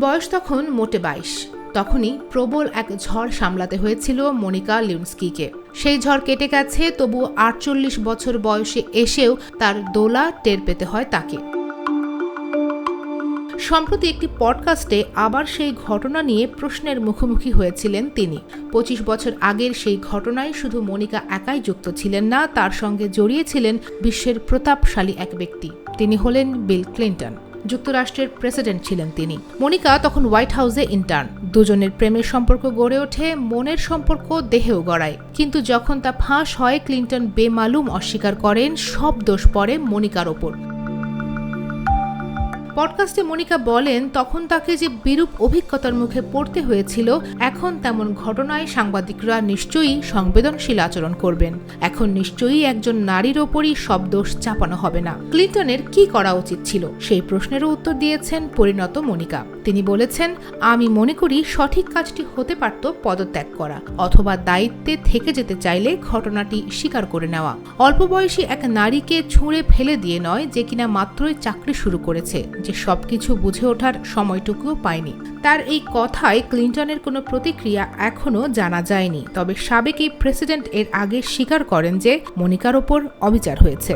বয়স তখন মোটে বাইশ। তখনই প্রবল এক ঝড় সামলাতে হয়েছিল মনিকা লিউন্সকিকে। সেই ঝড় কেটে গেছে, তবু আটচল্লিশ বছর বয়সে এসেও তার দোলা টের পেতে হয় তাকে। সম্প্রতি একটি পডকাস্টে আবার সেই ঘটনা নিয়ে প্রশ্নের মুখোমুখি হয়েছিলেন তিনি। পঁচিশ বছর আগের সেই ঘটনায় শুধু মনিকা একাই যুক্ত ছিলেন না, তার সঙ্গে জড়িয়েছিলেন বিশ্বের প্রতাপশালী এক ব্যক্তি। তিনি হলেন বিল ক্লিন্টন। যুক্তরাষ্ট্রের প্রেসিডেন্ট ছিলেন তিনি। মনিকা তখন হোয়াইট হাউসে ইন্টার্ন। দুজনের প্রেমের সম্পর্ক গড়ে ওঠে, মনের সম্পর্ক দেহেও গড়ায়। কিন্তু যখন তা ফাঁস হয়, ক্লিন্টন বেমালুম অস্বীকার করেন, সব দোষ পড়ে মনিকার ওপর। পডকাস্টে মনিকা বলেন, তখন তাকে যে বিরূপ অভিজ্ঞতার মুখে পড়তে হয়েছিল, এখন তেমন ঘটনায় সাংবাদিকরা নিশ্চয়ই সংবেদনশীল আচরণ করবেন। এখন নিশ্চয়ই একজন নারীর ওপরই সব দোষ চাপানো হবে না। ক্লিন্টনের কি করা উচিত ছিল? সেই প্রশ্নেরও উত্তর দিয়েছেন পরিণত মনিকা। তিনি বলেছেন, আমি মনে করি সঠিক কাজটি হতে পারত পদত্যাগ করা, অথবা দায়িত্বে থেকে যেতে চাইলে ঘটনাটি স্বীকার করে নেওয়া। অল্প বয়সী এক নারীকে ছুঁড়ে ফেলে দিয়ে নয় যে কিনা মাত্রই চাকরি শুরু করেছে, যে সবকিছু বুঝে ওঠার সময়টুকুও পায়নি। তার এই কথায় ক্লিন্টনের কোনো প্রতিক্রিয়া এখনও জানা যায়নি। তবে সাবেক এই প্রেসিডেন্ট এর আগে স্বীকার করেন যে মনিকার ওপর অবিচার হয়েছে।